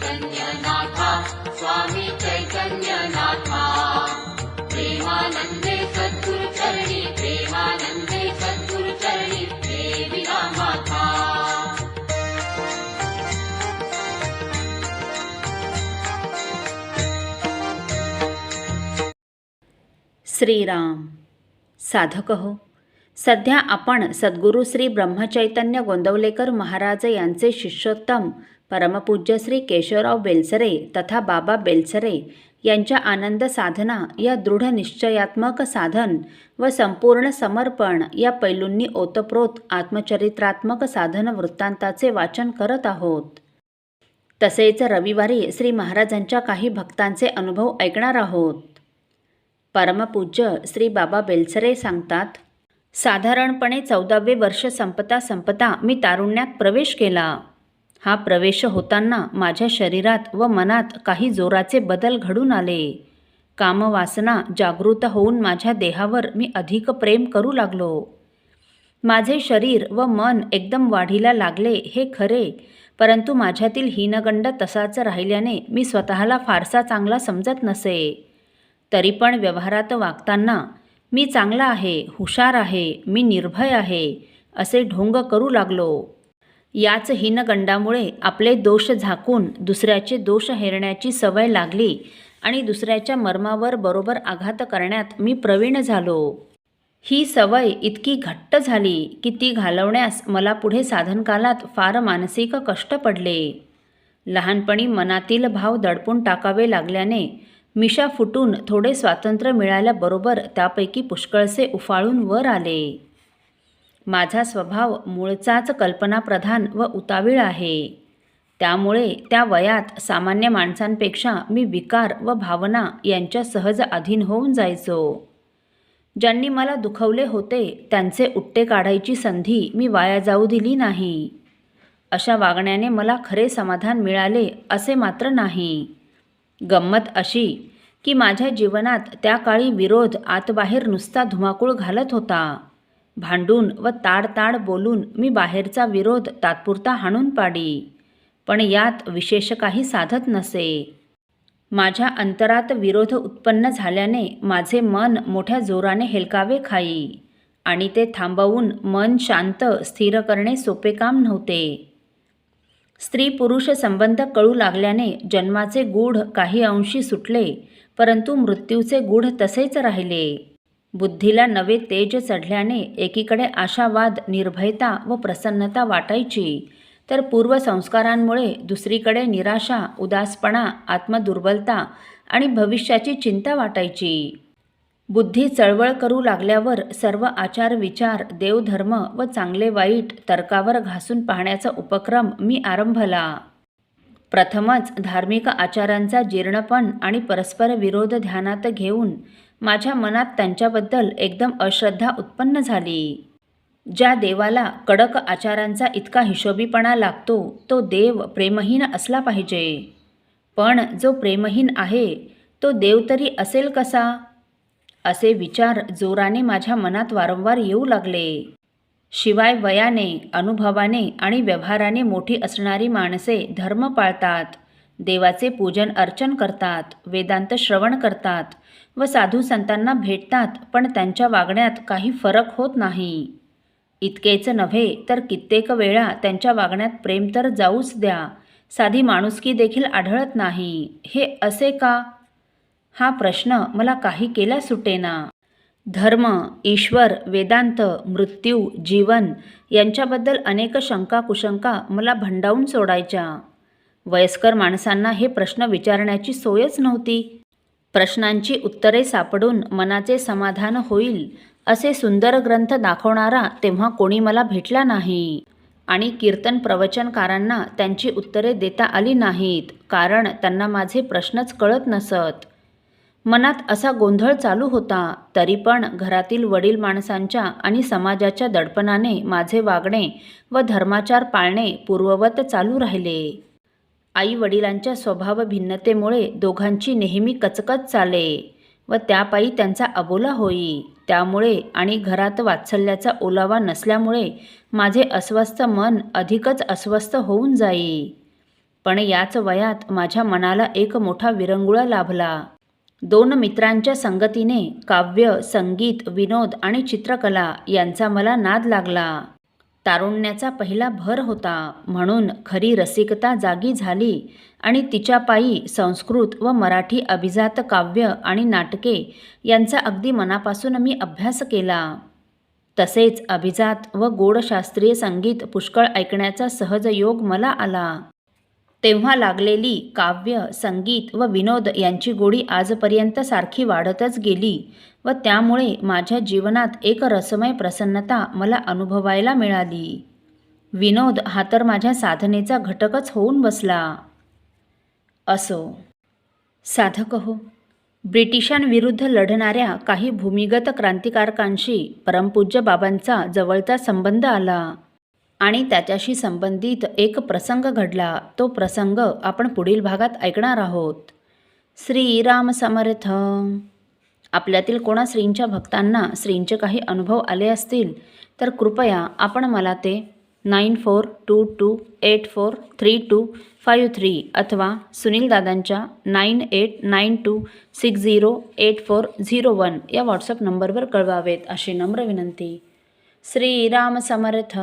चैतन्यनाथा स्वामी चैतन्यनाथा। प्रेमानन्दे सद्गुरुचरणी प्रेमानन्दे सद्गुरुचरणी माता श्रीराम। साधक हो सध्या आपण सद्गुरू श्री ब्रह्मचैतन्य गोंदवलेकर महाराज यांचे शिष्योत्तम परमपूज्य श्री केशवराव बेलसरे तथा बाबा बेलसरे यांच्या आनंद साधना या दृढ निश्चयात्मक साधन व संपूर्ण समर्पण या पैलूंनी ओतप्रोत आत्मचरित्रात्मक साधन वृत्तांताचे वाचन करत आहोत. तसेच रविवारी श्री महाराजांच्या काही भक्तांचे अनुभव ऐकणार आहोत. परमपूज्य श्री बाबा बेलसरे सांगतात साधारणपणे चौदावे वर्ष संपता संपता मी तारुण्यात प्रवेश केला. हा प्रवेश होताना माझ्या शरीरात व मनात काही जोराचे बदल घडून आले. कामवासना जागृत होऊन माझ्या देहावर मी अधिक प्रेम करू लागलो. माझे शरीर व मन एकदम वाढीला लागले हे खरे परंतु माझ्यातील हीनगंड तसाच राहिल्याने मी स्वतःला फारसा चांगला समजत नसे. तरी पण व्यवहारात वागताना मी चांगला आहे हुशार आहे मी निर्भय आहे असे ढोंग करू लागलो. याच हीनगंडामुळे आपले दोष झाकून दुसऱ्याचे दोष हेरण्याची सवय लागली आणि दुसऱ्याच्या मर्मावर बरोबर आघात करण्यात मी प्रवीण झालो. ही सवय इतकी घट्ट झाली की ती घालवण्यास मला पुढे साधनकालात फार मानसिक कष्ट पडले. लहानपणी मनातील भाव दडपून टाकावे लागल्याने मिशा फुटून थोडे स्वातंत्र्य मिळाल्याबरोबर त्यापैकी पुष्कळसे उफाळून वर आले. माझा स्वभाव मूळचाच कल्पनाप्रधान व उतावीळ आहे. त्यामुळे त्या वयात सामान्य माणसांपेक्षा मी विकार व भावना यांच्या सहज अधीन होऊन जायचो. ज्यांनी मला दुखवले होते त्यांचे उट्टे काढायची संधी मी वाया जाऊ दिली नाही. अशा वागण्याने मला खरे समाधान मिळाले असे मात्र नाही. गंमत अशी की माझ्या जीवनात त्या काळी विरोध आतबाहेर नुसता धुमाकूळ घालत होता. भांडून व ताडताड बोलून मी बाहेरचा विरोध तात्पुरता हाणून पाडी. पण यात विशेष काही साधत नसे. माझ्या अंतरात विरोध उत्पन्न झाल्याने माझे मन मोठ्या जोराने हेलकावे खाई आणि ते थांबवून मन शांत स्थिर करणे सोपे काम नव्हते. स्त्री पुरुष संबंध कळू लागल्याने जन्माचे गूढ काही अंशी सुटले परंतु मृत्यूचे गूढ तसेच राहिले. बुद्धीला नवे तेज चढल्याने एकीकडे आशावाद निर्भयता व प्रसन्नता वाटायची. तर पूर्वसंस्कारांमुळे दुसरीकडे निराशा उदासपणा आत्मदुर्बलता आणि भविष्याची चिंता वाटायची. बुद्धी चळवळ करू लागल्यावर सर्व आचार विचार देवधर्म व चांगले वाईट तर्कावर घासून पाहण्याचा उपक्रम मी आरंभला. प्रथमच धार्मिक आचारांचा जीर्णपण आणि परस्पर विरोध ध्यानात घेऊन माझ्या मनात त्यांच्याबद्दल एकदम अश्रद्धा उत्पन्न झाली. ज्या देवाला कडक आचारांचा इतका हिशोबीपणा लागतो तो देव प्रेमहीन असला पाहिजे. पण जो प्रेमहीन आहे तो देव तरी असेल कसा? असे विचार जोराने माझ्या मनात वारंवार येऊ लागले. शिवाय वयाने अनुभवाने आणि व्यवहाराने मोठी असणारी माणसे धर्म पाळतात. देवाचे पूजन अर्चन करतात वेदांत श्रवण करतात व साधू संतांना भेटतात पण त्यांच्या वागण्यात काही फरक होत नाही. इतकेच नव्हे तर कित्येक वेळा त्यांच्या वागण्यात प्रेम तर जाऊच द्या. साधी माणुसकी देखील आढळत नाही. हे असे का? हा प्रश्न मला काही केला सुटेना. धर्म ईश्वर वेदांत मृत्यू जीवन यांच्याबद्दल अनेक शंका कुशंका मला भंडावून सोडायच्या. वयस्कर माणसांना हे प्रश्न विचारण्याची सोयच नव्हती. प्रश्नांची उत्तरे सापडून मनाचे समाधान होईल असे सुंदर ग्रंथ दाखवणारा तेव्हा कोणी मला भेटला नाही. आणि कीर्तन प्रवचनकारांना त्यांची उत्तरे देता आली नाहीत कारण त्यांना माझे प्रश्नच कळत नसत. मनात असा गोंधळ चालू होता तरी पण घरातील वडील माणसांच्या आणि समाजाच्या दडपणाने माझे वागणे व धर्माचार पाळणे पूर्ववत चालू राहिले. आई वडिलांच्या स्वभाव भिन्नतेमुळे दोघांची नेहमी कचकच चाले व त्यापायी त्यांचा अबोला होई. त्यामुळे आणि घरात वात्सल्याचा ओलावा नसल्यामुळे माझे अस्वस्थ मन अधिकच अस्वस्थ होऊन जाई. पण याच वयात माझ्या मनाला एक मोठा विरंगुळा लाभला. दोन मित्रांच्या संगतीने काव्य संगीत विनोद आणि चित्रकला यांचा मला नाद लागला. तारुण्याचा पहिला भर होता म्हणून खरी रसिकता जागी झाली आणि तिच्या पायी संस्कृत व मराठी अभिजात काव्य आणि नाटके यांचा अगदी मनापासून मी अभ्यास केला. तसेच अभिजात व गोड शास्त्रीय संगीत पुष्कळ ऐकण्याचा सहज योग मला आला. तेव्हा लागलेली काव्य संगीत व विनोद यांची गोडी आजपर्यंत सारखी वाढतच गेली व त्यामुळे माझ्या जीवनात एक रसमय प्रसन्नता मला अनुभवायला मिळाली. विनोद हा तर माझ्या साधनेचा घटकच होऊन बसला. असो. साधक हो. ब्रिटिशांविरुद्ध लढणाऱ्या काही भूमिगत क्रांतिकारकांशी परमपूज्य बाबांचा जवळचा संबंध आला. आणि त्याच्याशी संबंधित एक प्रसंग घडला. तो प्रसंग आपण पुढील भागात ऐकणार आहोत. श्रीराम समर्थ. आपल्यातील कोणा श्रींच्या भक्तांना श्रींचे काही अनुभव आले असतील तर कृपया आपण मला ते nine four two two eight four three two five three अथवा सुनील दादांच्या nine eight nine two six zero eight four zero one या व्हॉट्सअप नंबरवर कळवावेत अशी नम्र विनंती. श्रीराम समर्थ.